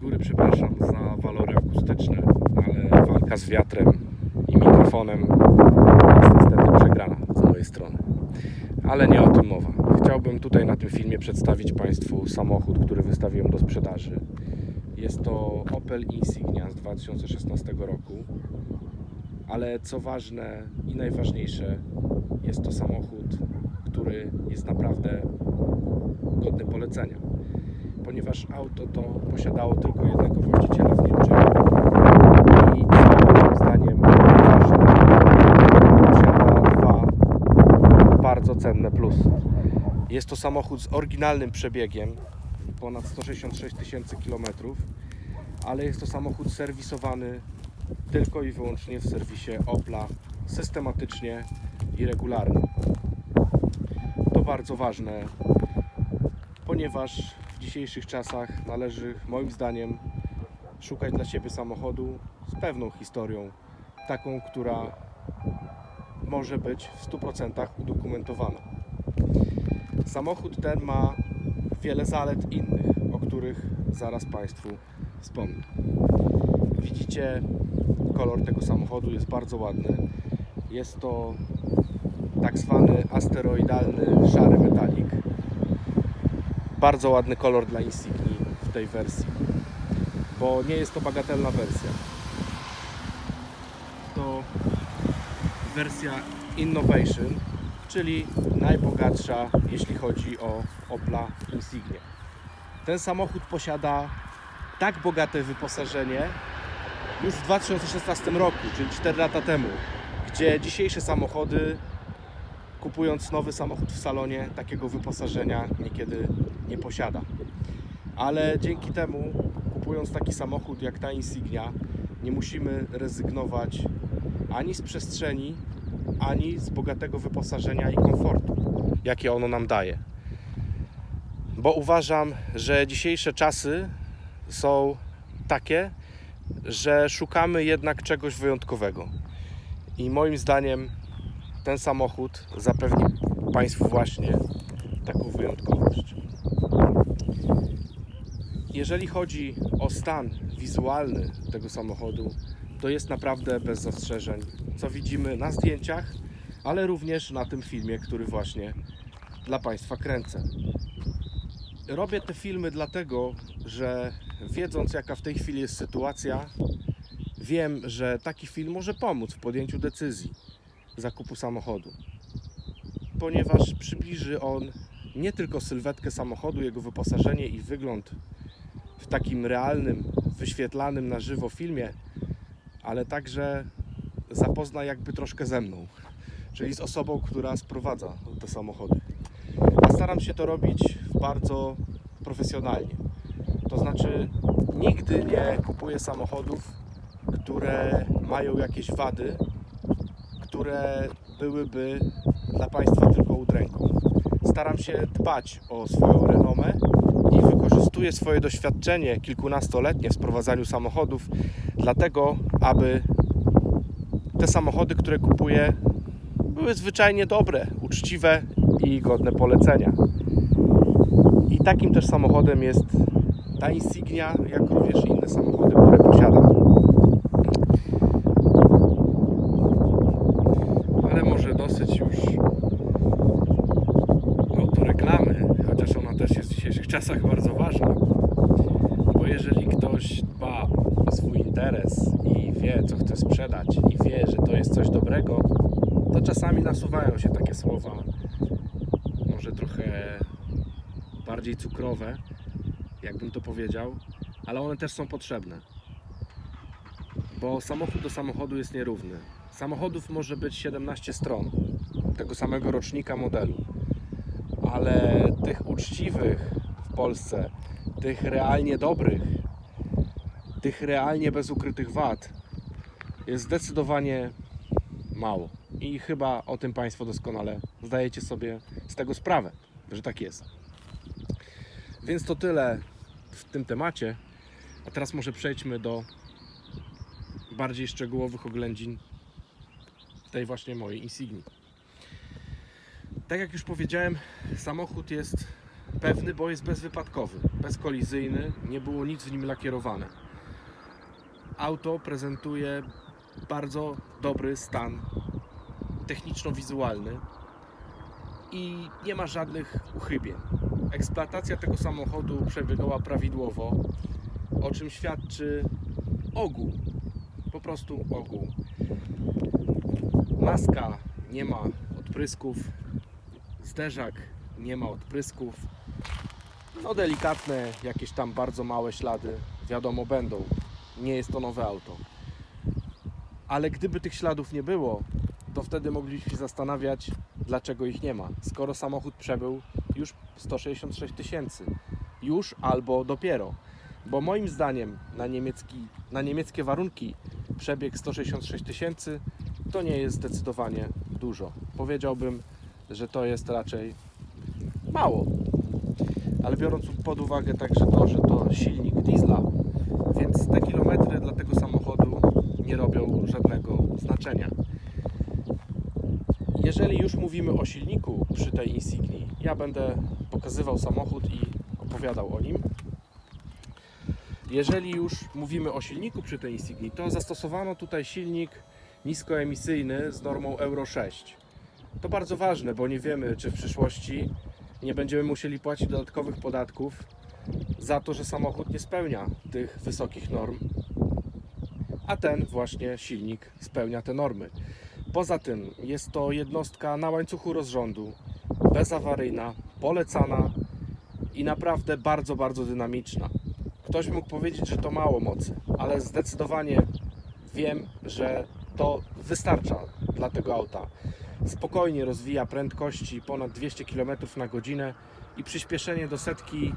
góry przepraszam za walory akustyczne, ale walka z wiatrem i mikrofonem jest niestety przegrana z mojej strony. Ale nie o tym mowa. Chciałbym tutaj na tym filmie przedstawić Państwu samochód, który wystawiłem do sprzedaży. Jest to Opel Insignia z 2016 roku. Ale co ważne i najważniejsze, jest to samochód, który jest naprawdę godny polecenia ponieważ auto to posiadało tylko jednego właściciela w Niemczech i co moim zdaniem ważne, posiada dwa bardzo cenne plusy. Jest to samochód z oryginalnym przebiegiem, ponad 166 tysięcy kilometrów, ale jest to samochód serwisowany tylko i wyłącznie w serwisie Opla systematycznie i regularnie. To bardzo ważne, ponieważ dzisiejszych czasach należy moim zdaniem szukać dla siebie samochodu z pewną historią, taką, która może być w 100% udokumentowana. Samochód ten ma wiele zalet innych, o których zaraz Państwu wspomnę. Widzicie, kolor tego samochodu jest bardzo ładny. Jest to tak zwany asteroidalny szary metalik bardzo ładny kolor dla Insigni w tej wersji, bo nie jest to bagatelna wersja. To wersja Innovation, czyli najbogatsza, jeśli chodzi o Opla Insignię. Ten samochód posiada tak bogate wyposażenie już w 2016 roku, czyli 4 lata temu, gdzie dzisiejsze samochody kupując nowy samochód w salonie, takiego wyposażenia niekiedy nie posiada. Ale dzięki temu, kupując taki samochód jak ta Insignia, nie musimy rezygnować ani z przestrzeni, ani z bogatego wyposażenia i komfortu, jakie ono nam daje. Bo uważam, że dzisiejsze czasy są takie, że szukamy jednak czegoś wyjątkowego. I moim zdaniem ten samochód zapewni Państwu właśnie taką wyjątkowość. Jeżeli chodzi o stan wizualny tego samochodu, to jest naprawdę bez zastrzeżeń, co widzimy na zdjęciach, ale również na tym filmie, który właśnie dla Państwa kręcę. Robię te filmy dlatego, że wiedząc jaka w tej chwili jest sytuacja, wiem, że taki film może pomóc w podjęciu decyzji zakupu samochodu, ponieważ przybliży on nie tylko sylwetkę samochodu, jego wyposażenie i wygląd w takim realnym, wyświetlanym na żywo filmie, ale także zapozna jakby troszkę ze mną, czyli z osobą, która sprowadza te samochody. A staram się to robić bardzo profesjonalnie. To znaczy, nigdy nie kupuję samochodów, które mają jakieś wady, które byłyby dla Państwa tylko udręką. Staram się dbać o swoją renomę i wykorzystuję swoje doświadczenie kilkunastoletnie w sprowadzaniu samochodów, dlatego aby te samochody, które kupuję, były zwyczajnie dobre, uczciwe i godne polecenia. I takim też samochodem jest ta Insignia, jak również inne samochody, które posiadam. Ale może dosyć już autoreklamy, chociaż ona też jest w dzisiejszych czasach bardzo ważna. Bo jeżeli ktoś dba o swój interes i wie, co chce sprzedać, i wie, że to jest coś dobrego, to czasami nasuwają się takie słowa, może trochę bardziej cukrowe, jakbym to powiedział, ale one też są potrzebne. Bo samochód do samochodu jest nierówny. Samochodów może być 17 stron tego samego rocznika modelu, ale tych uczciwych w Polsce, tych realnie dobrych, tych realnie bez ukrytych wad jest zdecydowanie mało. I chyba o tym Państwo doskonale zdajecie sobie z tego sprawę, że tak jest. Więc to tyle w tym temacie. A teraz może przejdźmy do bardziej szczegółowych oględzin tej właśnie mojej Insigni. Tak jak już powiedziałem, samochód jest pewny, bo jest bezwypadkowy, bezkolizyjny, nie było nic w nim lakierowane. Auto prezentuje bardzo dobry stan techniczno-wizualny i nie ma żadnych uchybień. Eksploatacja tego samochodu przebiegała prawidłowo, o czym świadczy ogół, po prostu ogół. Maska nie ma odprysków, zderzak nie ma odprysków. No delikatne, jakieś tam bardzo małe ślady, wiadomo będą. Nie jest to nowe auto. Ale gdyby tych śladów nie było, to wtedy moglibyśmy się zastanawiać, dlaczego ich nie ma. Skoro samochód przebył już 166 tysięcy. Już albo dopiero. Bo moim zdaniem na, niemiecki, na niemieckie warunki przebieg 166 tysięcy to nie jest zdecydowanie dużo. Powiedziałbym, że to jest raczej mało. Ale biorąc pod uwagę także to, że to silnik diesla, więc te kilometry dla tego samochodu nie robią żadnego znaczenia. Jeżeli już mówimy o silniku przy tej Insignii, ja będę pokazywał samochód i opowiadał o nim. Jeżeli już mówimy o silniku przy tej Insignii, to zastosowano tutaj silnik niskoemisyjny z normą Euro 6. To bardzo ważne, bo nie wiemy, czy w przyszłości nie będziemy musieli płacić dodatkowych podatków za to, że samochód nie spełnia tych wysokich norm, a ten właśnie silnik spełnia te normy. Poza tym jest to jednostka na łańcuchu rozrządu, bezawaryjna, polecana i naprawdę bardzo, bardzo dynamiczna. Ktoś mógł powiedzieć, że to mało mocy, ale zdecydowanie wiem, że to wystarcza dla tego auta. Spokojnie rozwija prędkości ponad 200 km na godzinę i przyspieszenie do setki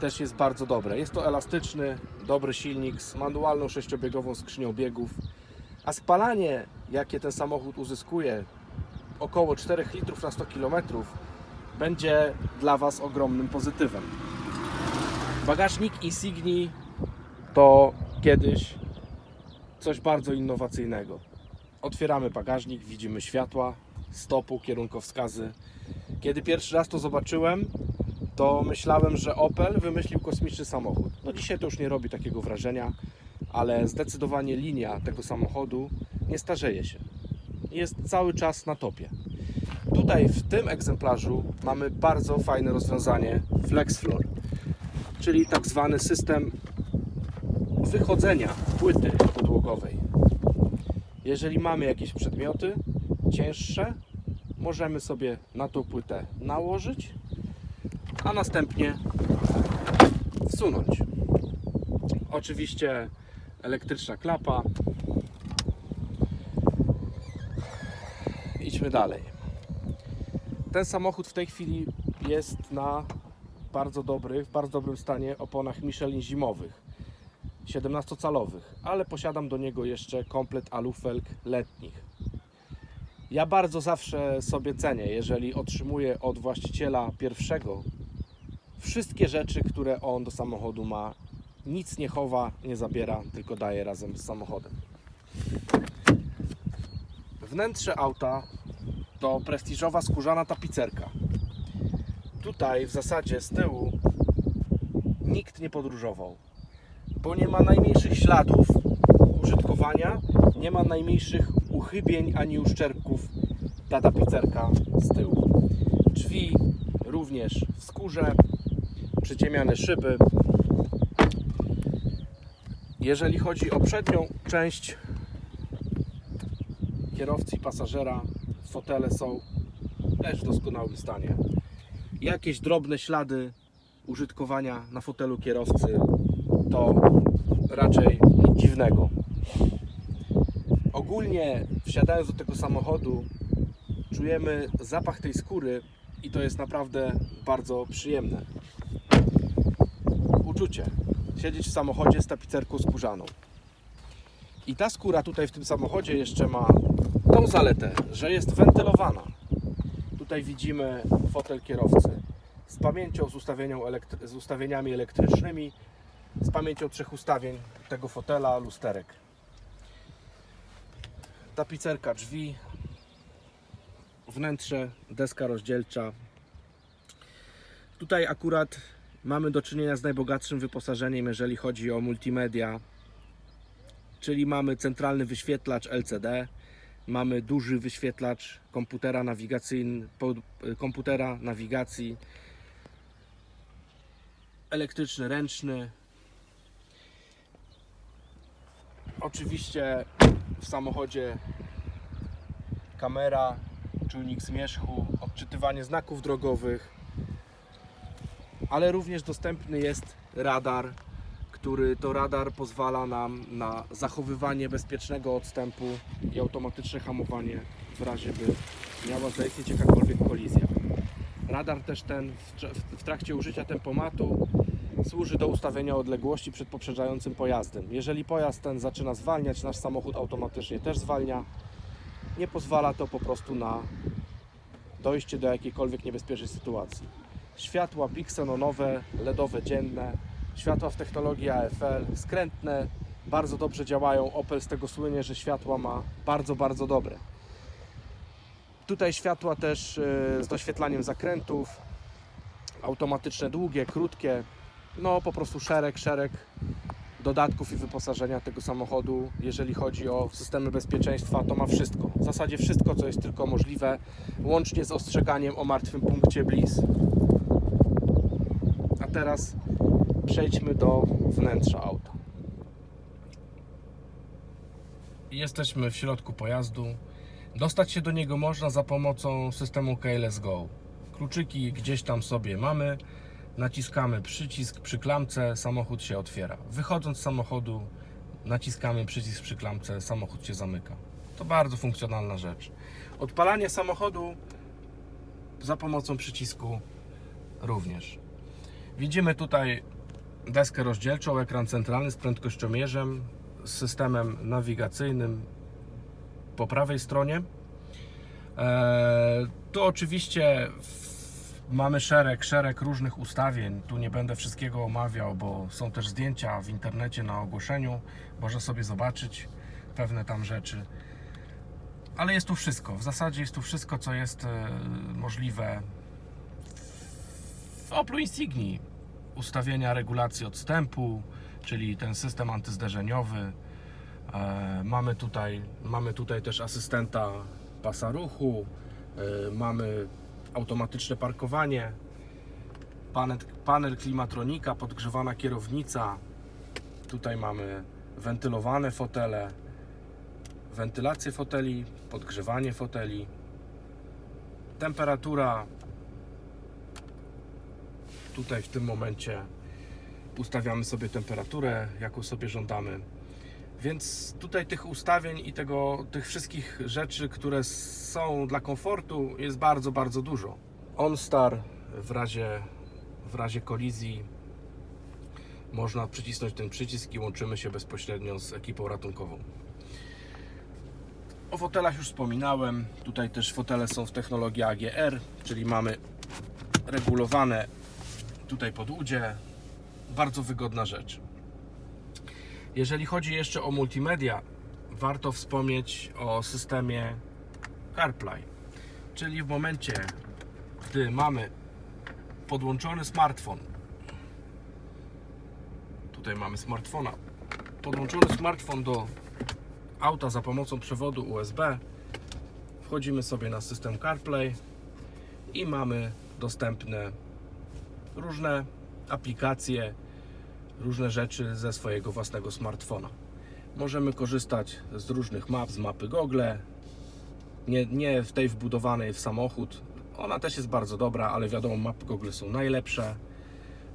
też jest bardzo dobre. Jest to elastyczny, dobry silnik z manualną sześciobiegową skrzynią biegów, a spalanie, jakie ten samochód uzyskuje, około 4 litrów na 100 km, będzie dla Was ogromnym pozytywem. Bagażnik Insigni to kiedyś coś bardzo innowacyjnego. Otwieramy bagażnik, widzimy światła, stopu, kierunkowskazy. Kiedy pierwszy raz to zobaczyłem, to myślałem, że Opel wymyślił kosmiczny samochód. No dzisiaj to już nie robi takiego wrażenia, ale zdecydowanie linia tego samochodu nie starzeje się. Jest cały czas na topie. Tutaj w tym egzemplarzu mamy bardzo fajne rozwiązanie FlexFloor, czyli tak zwany system wychodzenia płyty podłogowej. Jeżeli mamy jakieś przedmioty cięższe, możemy sobie na tą płytę nałożyć, a następnie wsunąć. Oczywiście elektryczna klapa. Idźmy dalej. Ten samochód w tej chwili jest na bardzo dobrych, w bardzo dobrym stanie oponach Michelin zimowych. 17-calowych, ale posiadam do niego jeszcze komplet alufelg letnich. Ja bardzo zawsze sobie cenię, jeżeli otrzymuję od właściciela pierwszego wszystkie rzeczy, które on do samochodu ma. Nic nie chowa, nie zabiera, tylko daje razem z samochodem. Wnętrze auta to prestiżowa skórzana tapicerka. Tutaj w zasadzie z tyłu nikt nie podróżował bo nie ma najmniejszych śladów użytkowania, nie ma najmniejszych uchybień ani uszczerbków ta tapicerka z tyłu. Drzwi również w skórze, przyciemiane szyby. Jeżeli chodzi o przednią część kierowcy i pasażera, fotele są też w doskonałym stanie. Jakieś drobne ślady użytkowania na fotelu kierowcy to raczej nic dziwnego. Ogólnie wsiadając do tego samochodu czujemy zapach tej skóry i to jest naprawdę bardzo przyjemne. Uczucie. Siedzieć w samochodzie z tapicerką skórzaną. I ta skóra tutaj w tym samochodzie jeszcze ma zaletę, że jest wentylowana. Tutaj widzimy fotel kierowcy z pamięcią, z, z ustawieniami elektrycznymi, z pamięcią trzech ustawień tego fotela, lusterek. Tapicerka drzwi, wnętrze, deska rozdzielcza. Tutaj akurat mamy do czynienia z najbogatszym wyposażeniem, jeżeli chodzi o multimedia, czyli mamy centralny wyświetlacz LCD, mamy duży wyświetlacz komputera nawigacyjny, po- komputera nawigacji, elektryczny, ręczny. Oczywiście w samochodzie kamera, czujnik zmierzchu, odczytywanie znaków drogowych, ale również dostępny jest radar, który to radar pozwala nam na zachowywanie bezpiecznego odstępu i automatyczne hamowanie w razie by miała zaistnieć jakakolwiek kolizja. Radar też ten w, tr- w trakcie użycia tempomatu służy do ustawienia odległości przed poprzedzającym pojazdem. Jeżeli pojazd ten zaczyna zwalniać, nasz samochód automatycznie też zwalnia. Nie pozwala to po prostu na dojście do jakiejkolwiek niebezpiecznej sytuacji. Światła piksenonowe, LEDowe dzienne, światła w technologii AFL, skrętne, bardzo dobrze działają. Opel z tego słynie, że światła ma bardzo, bardzo dobre. Tutaj światła też e, z doświetlaniem zakrętów, automatyczne, długie, krótkie, no po prostu szereg, szereg dodatków i wyposażenia tego samochodu. Jeżeli chodzi o systemy bezpieczeństwa, to ma wszystko. W zasadzie wszystko, co jest tylko możliwe, łącznie z ostrzeganiem o martwym punkcie BLIS. A teraz przejdźmy do wnętrza auta. Jesteśmy w środku pojazdu. Dostać się do niego można za pomocą systemu Keyless Go. Kluczyki gdzieś tam sobie mamy. Naciskamy przycisk przy klamce, samochód się otwiera. Wychodząc z samochodu, naciskamy przycisk przy klamce, samochód się zamyka. To bardzo funkcjonalna rzecz. Odpalanie samochodu za pomocą przycisku również. Widzimy tutaj deskę rozdzielczą, ekran centralny z prędkościomierzem, z systemem nawigacyjnym po prawej stronie. Eee, tu oczywiście mamy szereg, szereg różnych ustawień. Tu nie będę wszystkiego omawiał, bo są też zdjęcia w internecie na ogłoszeniu. Można sobie zobaczyć pewne tam rzeczy. Ale jest tu wszystko. W zasadzie jest tu wszystko, co jest e, możliwe w Oplu Insigni. Ustawienia regulacji odstępu, czyli ten system antyzderzeniowy. E, Mamy tutaj, mamy tutaj też asystenta pasa ruchu, e, mamy automatyczne parkowanie, panel, panel klimatronika, podgrzewana kierownica. Tutaj mamy wentylowane fotele, wentylację foteli, podgrzewanie foteli, temperatura. Tutaj w tym momencie ustawiamy sobie temperaturę, jaką sobie żądamy. Więc tutaj tych ustawień i tego, tych wszystkich rzeczy, które są dla komfortu, jest bardzo, bardzo dużo. OnStar w razie, w razie kolizji można przycisnąć ten przycisk i łączymy się bezpośrednio z ekipą ratunkową. O fotelach już wspominałem. Tutaj też fotele są w technologii AGR, czyli mamy regulowane tutaj podłudzie. Bardzo wygodna rzecz. Jeżeli chodzi jeszcze o multimedia, warto wspomnieć o systemie CarPlay. Czyli w momencie, gdy mamy podłączony smartfon, tutaj mamy smartfona, podłączony smartfon do auta za pomocą przewodu USB, wchodzimy sobie na system CarPlay i mamy dostępne różne aplikacje, różne rzeczy ze swojego własnego smartfona. Możemy korzystać z różnych map, z mapy Google, nie, nie w tej wbudowanej w samochód. Ona też jest bardzo dobra, ale wiadomo, mapy Google są najlepsze.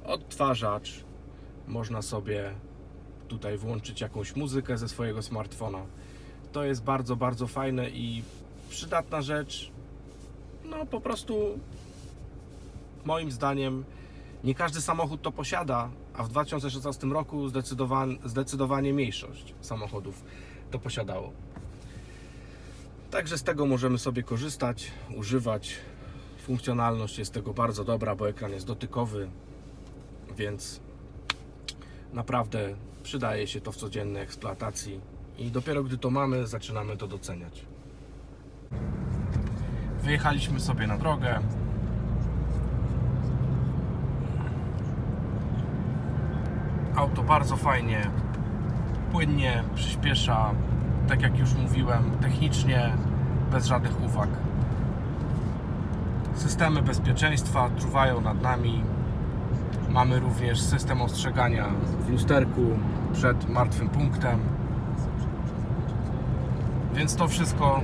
Odtwarzacz, można sobie tutaj włączyć jakąś muzykę ze swojego smartfona. To jest bardzo, bardzo fajne i przydatna rzecz. No po prostu moim zdaniem nie każdy samochód to posiada, a w 2016 roku zdecydowan, zdecydowanie mniejszość samochodów to posiadało. Także z tego możemy sobie korzystać, używać. Funkcjonalność jest tego bardzo dobra, bo ekran jest dotykowy, więc naprawdę przydaje się to w codziennej eksploatacji i dopiero gdy to mamy, zaczynamy to doceniać. Wyjechaliśmy sobie na drogę. Auto bardzo fajnie, płynnie, przyspiesza, tak jak już mówiłem, technicznie, bez żadnych uwag. Systemy bezpieczeństwa czuwają nad nami. Mamy również system ostrzegania w lusterku przed martwym punktem. Więc to wszystko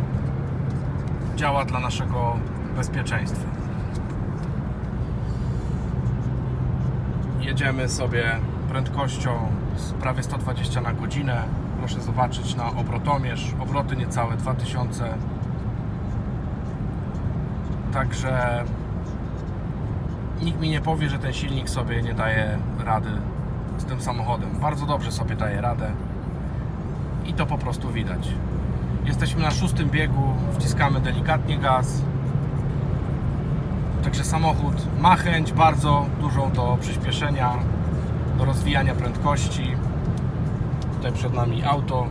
działa dla naszego bezpieczeństwa. Jedziemy sobie prędkością prawie 120 na godzinę. Proszę zobaczyć na obrotomierz. Obroty niecałe 2000. Także nikt mi nie powie, że ten silnik sobie nie daje rady z tym samochodem. Bardzo dobrze sobie daje radę i to po prostu widać. Jesteśmy na szóstym biegu, wciskamy delikatnie gaz. Także samochód ma chęć bardzo dużą do przyspieszenia, do rozwijania prędkości. Tutaj przed nami auto.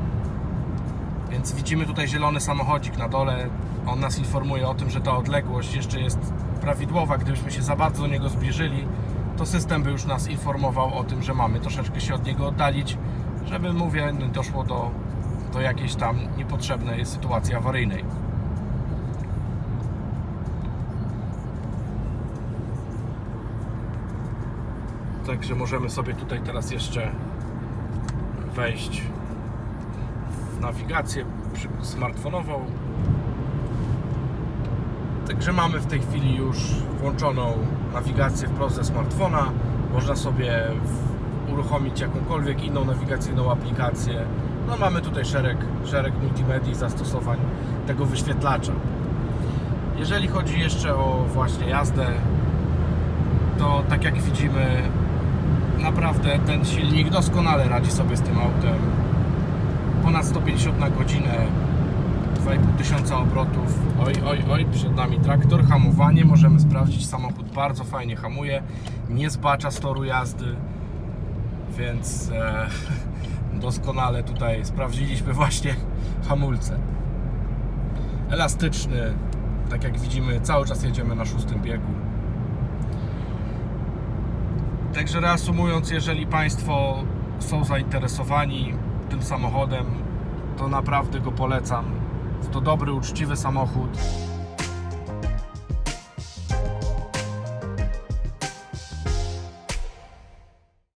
Więc widzimy tutaj zielony samochodzik na dole. On nas informuje o tym, że ta odległość jeszcze jest prawidłowa. Gdybyśmy się za bardzo do niego zbliżyli, to system by już nas informował o tym, że mamy troszeczkę się od niego oddalić, żeby, mówię, doszło do, do jakiejś tam niepotrzebnej sytuacji awaryjnej. Także możemy sobie tutaj teraz jeszcze wejść w nawigację smartfonową. Także mamy w tej chwili już włączoną nawigację wprost ze smartfona. Można sobie uruchomić jakąkolwiek inną nawigacyjną aplikację. No mamy tutaj szereg, szereg multimedii zastosowań tego wyświetlacza. Jeżeli chodzi jeszcze o właśnie jazdę, to tak jak widzimy, naprawdę ten silnik doskonale radzi sobie z tym autem. Ponad 150 na godzinę, 2,5 tysiąca obrotów. Oj, oj, oj, przed nami traktor, hamowanie. Możemy sprawdzić, samochód bardzo fajnie hamuje, nie zbacza z toru jazdy, więc e, doskonale tutaj sprawdziliśmy właśnie hamulce. Elastyczny, tak jak widzimy, cały czas jedziemy na szóstym biegu. Także reasumując, jeżeli Państwo są zainteresowani tym samochodem, to naprawdę go polecam. To dobry, uczciwy samochód.